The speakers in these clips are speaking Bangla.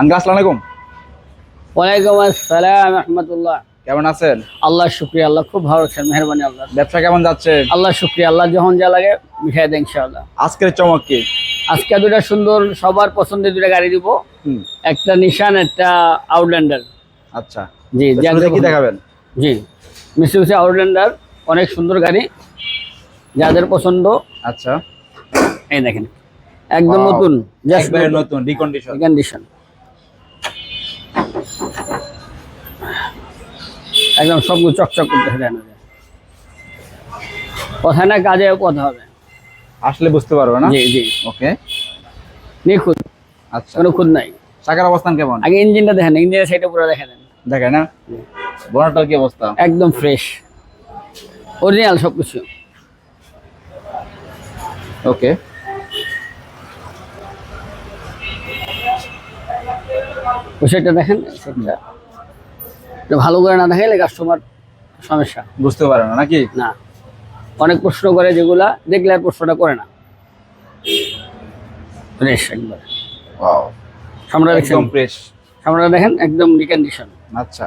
আঙ্কেল আসসালামু আলাইকুম। ওয়ালাইকুম আসসালাম রহমতুল্লাহ। কেমন আছেন? আল্লাহ শুক্রিয়া আল্লাহ খুব ভালো আছেন মেহরবানি আল্লাহ। ব্যবসা কেমন যাচ্ছে? আল্লাহ শুক্রিয়া আল্লাহ যখন যা লাগে মিঠাই দেন ইনশাআল্লাহ। আজকের চমক কি? আজকে দুটা সুন্দর সবার পছন্দের দুটা গাড়ি দিব। একটা নিশান একটা আউটল্যান্ডার আচ্ছা। জি কি দেখাবেন? জি মিসুবিসি আউটল্যান্ডার অনেক সুন্দর গাড়ি। যাদের পছন্দ। আচ্ছা। এই দেখেন একদম নতুন নতুন। রিকন্ডিশন কন্ডিশন একদম সবগুলো চকচক করতে দেয় না কথা না কাজে কথা হবে। আসলে বুঝতে পারবে না? জি জি। ওকে। নিখুঁত। আচ্ছা। কোনো খুঁত নাই। চাকার অবস্থান কেমন? আগে ইঞ্জিনটা দেখেন ইঞ্জিনের সাইডে পুরো দেখে দেন দেখে না? বনাটার কি অবস্থা? একদম ফ্রেশ অরিজিনাল সব কিছু ওকে। ওই সাইডটা দেখেন। এটা ভালো করে না দেখাইলে কাস্টমার সমস্যা। বুঝতে পারে না নাকি? না। অনেক প্রশ্ন করে যেগুলা দেখলে আর প্রশ্নটা করে না। ফ্রেশ একবার। সামনে দেখছেন ফ্রেশ সামনে দেখেন একদম রিকন্ডিশন আচ্ছা।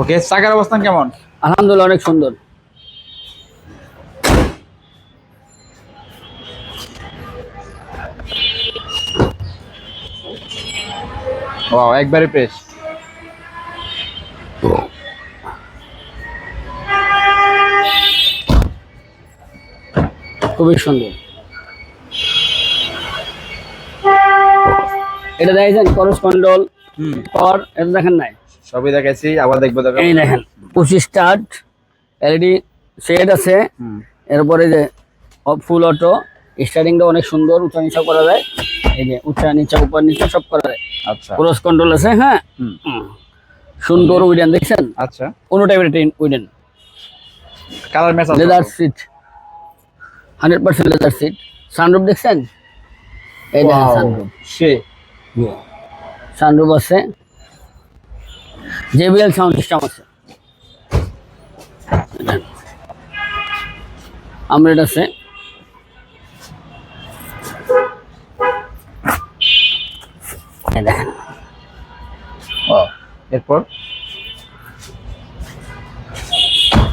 ওকে চাকার অবস্থান কেমন? আলহামদুলিল্লাহ অনেক সুন্দর। ওয়াও একবারে ফ্রেশ খুবই সুন্দর। এটা দেখেছেন করসপন্ডল হুম। কর এটা দেখেন নাই? সবই দেখাইছি আবার দেখব দেখো এই দেখেন পঁচিশ স্টার্ট এলইডি সেট আছে এরপরে যে ফুল অটো স্টার্টিংটা অনেক সুন্দর উঁচা নিচা করা যায়। এই যে উঁচা নিচা উপর নিচা সব করা যায়। আচ্ছা। ক্রস কন্ট্রোল আছে হ্যাঁ। সুন্দর উইডেন দেখছেন? আচ্ছা। কোনো টাইপের ট্রেন উইডেন কালার ম্যাচ আছে leather seat hundred percent leather seat sunroof দেখছেন? এই দেখেন Wow, সানরুফ সে। সানরুফ আছে। জেবিএল সাউন্ড সিস্টেম আছে। আমরেড আছে।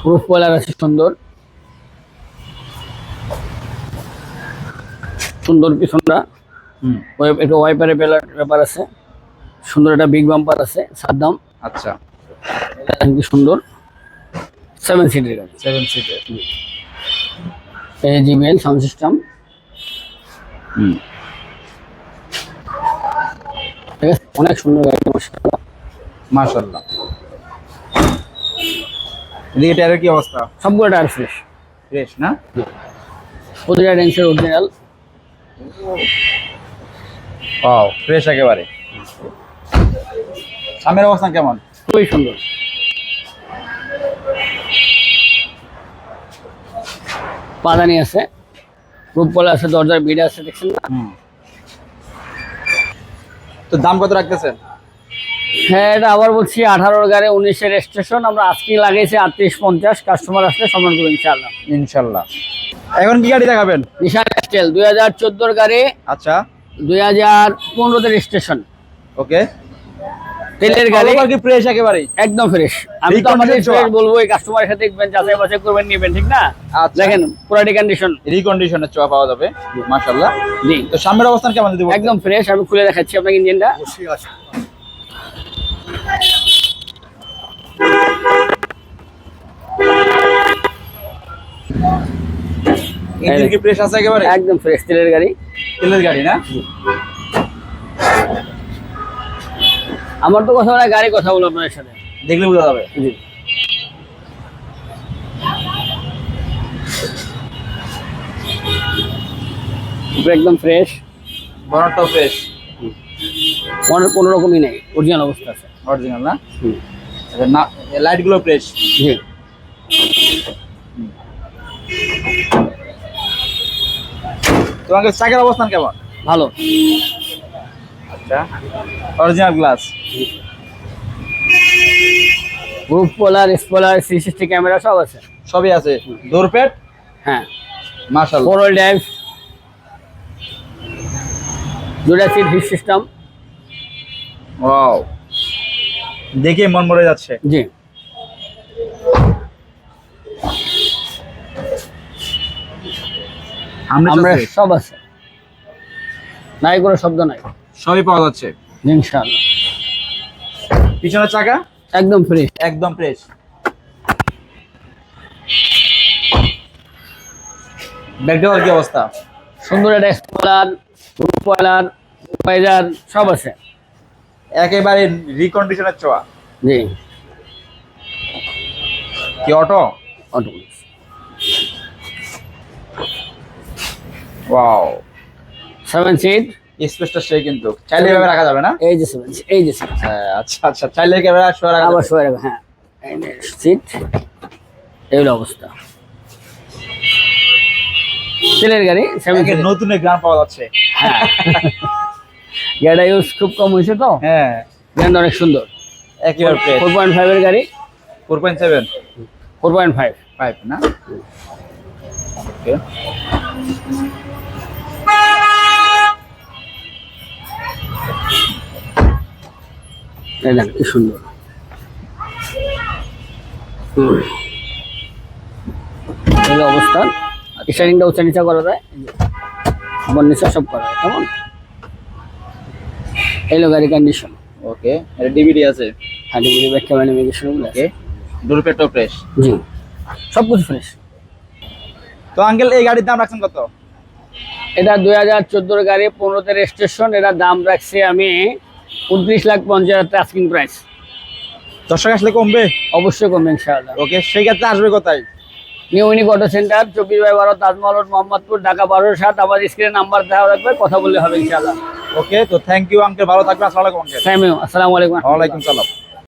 প্রুফ কলার আছে সুন্দর। সুন্দর পিছনটা। হুম। ওয়েব একটু ওয়াইপারের ব্যাপার আছে। সুন্দর একটা বিগ বাম্পার আছে সাদ্দাম আচ্ছা। কি সুন্দর। সেভেন সিটের গাড়ি। সেভেন সিটের এই জিবিএল সাউন্ড সিস্টেম হুম। অনেক সুন্দর গাড়ি মাশাআল্লাহ। মাশাআল্লাহ। এদিকে টায়ারের কি অবস্থা? সবগুলো টায়ার ফ্রেশ ফ্রেশ না? প্রতিটা রেঞ্জের অরিজিনাল ওয়াও ফ্রেশ একেবারে। সামনের অবস্থান কেমন? খুবই সুন্দর। পাদানি আছে রূপকলা আছে দরজার বিড়ে আছে দেখছেন না? হুম। তো দাম কত রাখতেছেন? হ্যাঁ এটা আবার বলছি আঠারোর গাড়ি উনিশের স্টেশন। আমরা আজকেই লাগাইছি আটত্রিশ পঞ্চাশ কাস্টমার আসলে সম্মান করব ইনশাআল্লাহ। ইনশাল্লাহ এখন কি গাড়ি দেখাবেন? নিশান এক্সটেল দুই হাজার চোদ্দোর গাড়ি আচ্ছা। দুই হাজার পনেরোতে রেজিস্ট্রেশন ওকে। তেলের গাড়ি কি ফ্রেশ একেবারে একদম ফ্রেশ আমি তো আমাদের। ফ্রেশ বলব এই কাস্টমারের সাথে দেখবেন যাচাই বাছাই করবেন নেবেন ঠিক না? আচ্ছা। দেখেন পুরাটি কন্ডিশন রিকন্ডিশনের চোয়া পাওয়া যাবে মাশাআল্লাহ। জি। তো সামনের অবস্থান কেমন বলতেন? একদম ফ্রেশ আমি খুলে দেখাচ্ছি আপনাকে ইঞ্জিনটা ইঞ্জিন কি ফ্রেশ আছে একেবারে? একদম ফ্রেশ তেলের গাড়ি। তেলের গাড়ি না? আমার তো কথা বলা গাড়ি কথা বলব আপনার সাথে। দেখলে বোঝা যাবে। জি। একদম ফ্রেশ বনারটাও ফ্রেশ মনের কোনো রকমই নেই অরিজিনাল অবস্থা আছে। অরিজিনাল না? হুম। আচ্ছা, না লাইট তোমাকে চাকের অবস্থান কেমন? ভালো। আচ্ছা original glass group polar spoiler three sixty camera সব আছে। সবই আছে। দৌড়পেট হ্যাঁ। মাশাআল্লাহ। ফোর ড্রাইভ দুটা সিট হিট সিস্টেম ওয়াও দেখে মন মরে যাচ্ছে। জি। আমরা সব আছে। নাই কোনো শব্দ নাই। সবই পাওয়া যাচ্ছে। ইনশাআল্লাহ। পিছনের চাকা? একদম ফ্রেশ একদম ফ্রেশ ব্যাকডোর কি অবস্থা? সুন্দর একটা স্পয়লার রুপওয়ালার ওয়াইজার সব আছে। একেবারে রিকন্ডিশনের ছোঁয়া। জি। কি auto auto wow seven seat স্পেসটা সেই কিন্তু। চাইলে এভাবে রাখা যাবে না? এই যে সেভেন এই যে হ্যাঁ আচ্ছা আচ্ছা। চাইলে ক্যামেরা শো রাখা আবার। শোয়ে হ্যাঁ। সিট এই অবস্থা। তেলের গাড়ি সেভেন নতুন গ্রাম পাওয়া যাচ্ছে। হ্যাঁ। গাড়িটা ইউজ খুব কম হয়েছে তো। হ্যাঁ। গাড়িটা অনেক সুন্দর। একেবারে ফোর পয়েন্ট ফাইভের গাড়ি। Four point seven four point five five না? ওকে এই দেখ কি সুন্দর। এই হলো অবস্থা। স্টারিংটা উঁচা নিচা করা যায়। বন নিচা সব করা যায় কেমন? এই হলো গাড়ি কন্ডিশন ওকে এটা ডিভিডি আছে। হাঁটি গুলি back camera navigation okay door fresh জি। সব কিছু ফ্রেশ তো আঙ্কেল এই গাড়ির দাম রাখছেন কত? এটা দুই হাজার চোদ্দোর গাড়ি পনেরোতে রেজিস্ট্রেশন এটা দাম রাখছি আমি উনত্রিশ লাখ পঞ্চাশ হাজার আস্কিং প্রাইস দর্শক আসলে কমবে? অবশ্যই কমবে ইনশাআল্লাহ। ওকে সেই ক্ষেত্রে আসবে কোথায়? নিউ ইউনিক অটো সেন্টার চব্বিশ বাই বারো তাজমহল রোড মোহাম্মদপুর ঢাকা বারো সাত। আমার স্ক্রিনে নাম্বার দেওয়া রাখবে কথা বললে হবে ইনশাআল্লাহ। ওকে তো থ্যাংক ইউ আঙ্কেল ভালো থাকবে আসসালামু আলাইকুম আঙ্কেল আসসালামু আলাইকুম। ওয়ালাইকুম সালাম।